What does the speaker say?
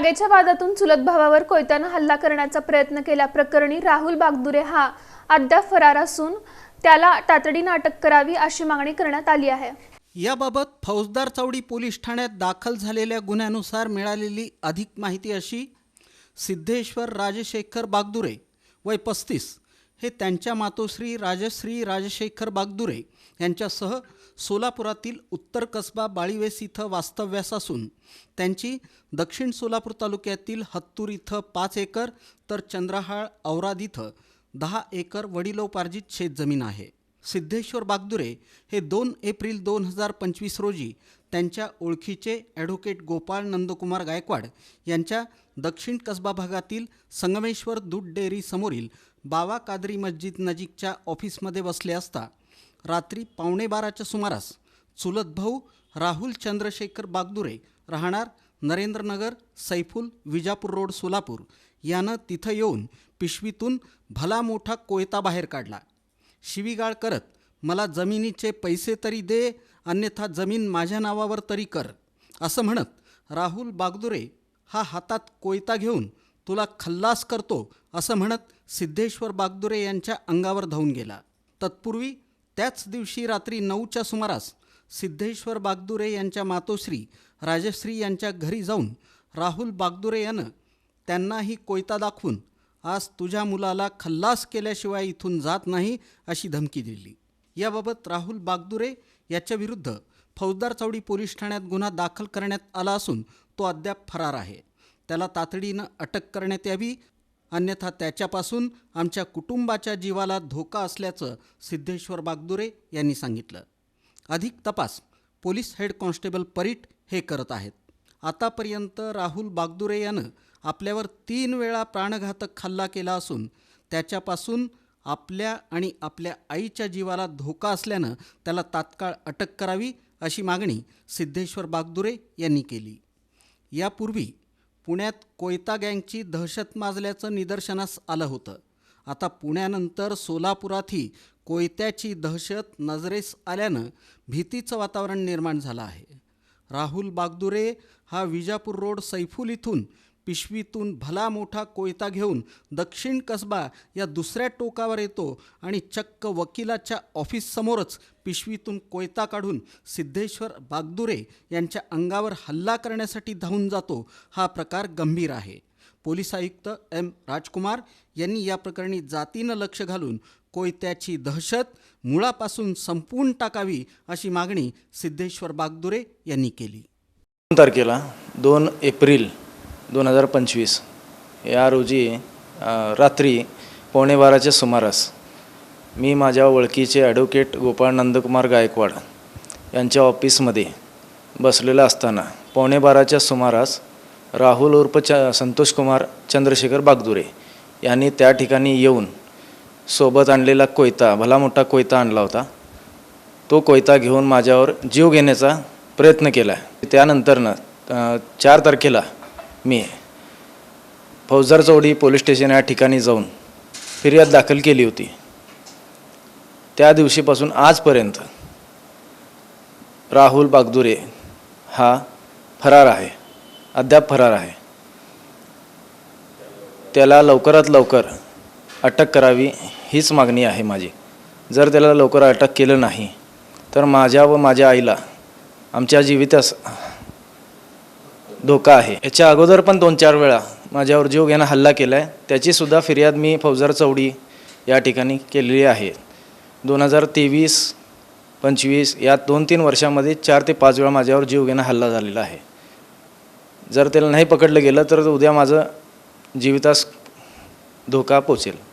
जागेच्या वादातून चुलत भावावर कोयत्यानं हल्ला करण्याचा प्रयत्न केल्याप्रकरणी राहुल बागदुरे हा अद्याप फरार असून त्याला तातडीनं अटक करावी अशी मागणी करण्यात आली आहे. याबाबत फौजदार चौडी पोलीस ठाण्यात दाखल झालेल्या गुन्ह्यानुसार मिळालेली अधिक माहिती अशी सिद्धेश्वर राजशेखर बागदुरे वय पस्तीस हे त्यांच्या मातोश्री राजश्री राजशेखर बागदुरे यांच्यासह सोलापुरातील उत्तर कसबा बाळीवेस इथं वास्तव्यास असून त्यांची दक्षिण सोलापूर तालुक्यातील हत्तूर इथं पाच एकर तर चंद्रहाळ औराद इथं दहा एकर वडिलोपार्जित शेतजमीन आहे. सिद्धेश्वर बागदुरे हे दोन एप्रिल दोन हजार पंचवीस रोजी त्यांच्या ओळखीचे ॲडव्होकेट गोपाळ नंदकुमार गायकवाड यांच्या दक्षिण कसबा भागातील संगमेश्वर दूध डेअरी समोरील बावा कादरी मस्जिद नजीकच्या ऑफिसमध्ये बसले असता रात्री पावणे बाराच्या सुमारास चुलत भाऊ राहुल चंद्रशेखर बागदुरे राहणार नरेंद्रनगर सैफुल विजापूर रोड सोलापूर यानं तिथं येऊन पिशवीतून भला मोठा कोयता बाहेर काढला. शिवीगाळ करत मला जमिनीचे पैसे तरी दे अन्यथा जमीन माझ्या नावावर तरी कर असं म्हणत राहुल बागदुरे हा हातात कोयता घेऊन तुला खल्लास करतो असं म्हणत सिद्धेश्वर बागदुरे यांच्या अंगावर धावून गेला. तत्पूर्वी त्याच दिवशी रात्री नऊच्या सुमारास सिद्धेश्वर बागदुरे यांच्या मातोश्री राजश्री यांच्या घरी जाऊन राहुल बागदुरे यानं त्यांनाही कोयता दाखवून आज तुझ्या मुलाला खल्लास केल्याशिवाय इथून जात नाही अशी धमकी दिली. याबाबत राहुल बागदुरे याच्याविरुद्ध फौजदार चौडी पोलीस ठाण्यात गुन्हा दाखल करण्यात आला असून तो अद्याप फरार आहे. त्याला तातडीनं अटक करण्यात यावी अन्यथा त्याच्यापासून आमच्या कुटुंबाच्या जीवाला धोका असल्याचं सिद्धेश्वर बागदुरे यांनी सांगितलं. अधिक तपास पोलीस हेड कॉन्स्टेबल परीट हे करत आहेत. आतापर्यंत राहुल बागदुरे यानं आपल्यावर तीन वेळा प्राणघातक हल्ला केला असून त्याच्यापासून आपल्या आणि आपल्या आईच्या जीवाला धोका असल्यानं त्याला तात्काळ अटक करावी अशी मागणी सिद्धेश्वर बागदुरे यांनी केली. यापूर्वी पुण्यात कोयता गँगची दहशत माजल्याचं निदर्शनास आलं होतं. आता पुण्यानंतर सोलापुरातही कोयत्याची दहशत नजरेस आल्यानं भीतीचं वातावरण निर्माण झालं आहे. राहुल बागदुरे हा विजापूर रोड सैफूल इथून पिशवीतून भला मोठा कोयता घेऊन दक्षिण कसबा या दुसऱ्या टोकावर येतो आणि चक्क वकिलाच्या ऑफिससमोरच पिशवीतून कोयता काढून सिद्धेश्वर बागदुरे यांच्या अंगावर हल्ला करण्यासाठी धावून जातो. हा प्रकार गंभीर आहे. पोलीस आयुक्त एम राजकुमार यांनी या प्रकरणी जातीनं लक्ष घालून कोयत्याची दहशत मुळापासून संपवून टाकावी अशी मागणी सिद्धेश्वर बागदुरे यांनी केली. तारखेला दोन एप्रिल दोन हजार पंचवीस. या रोजी रात्री पावणे बाराच्या सुमारास मी माझ्या ओळखीचे ॲडव्होकेट गोपाळ नंदकुमार गायकवाड यांच्या ऑफिसमध्ये बसलेला असताना पावणे बाराच्या सुमारास राहुल उर्फ च संतोष कुमार चंद्रशेखर बागदुरे यांनी त्या ठिकाणी येऊन सोबत आणलेला कोयता भला मोठा कोयता आणला होता. तो कोयता घेऊन माझ्यावर जीव घेण्याचा प्रयत्न केला. त्यानंतरनं चार तारखेला मी फौजदार चौडी पोलीस स्टेशन या ठिकाणी जाऊन फिर्याद दाखल केली होती. त्या दिवशीपासून आजपर्यंत राहुल बागदुरे हा फरार आहे. अद्याप फरार आहे. त्याला लवकरात लवकर अटक करावी हीच मागणी आहे माझी. जर त्याला लवकर अटक केलं नाही तर माझ्या व माझ्या आईला आमच्या जीवितास धोका आहे. याच्या अगोदर पण दोन चार वेळा माझ्यावर जीव घेणं हल्ला केला आहे त्याचीसुद्धा फिर्याद मी फौजदार चौडी या ठिकाणी केलेली आहे. दोन हजार तेवीस पंचवीस या दोन तीन वर्षामध्ये चार ते पाच वेळा माझ्यावर जीव घेणं हल्ला झालेला आहे. जर त्याला नाही पकडलं गेलं तर उद्या माझं जीवितास धोका पोचेल.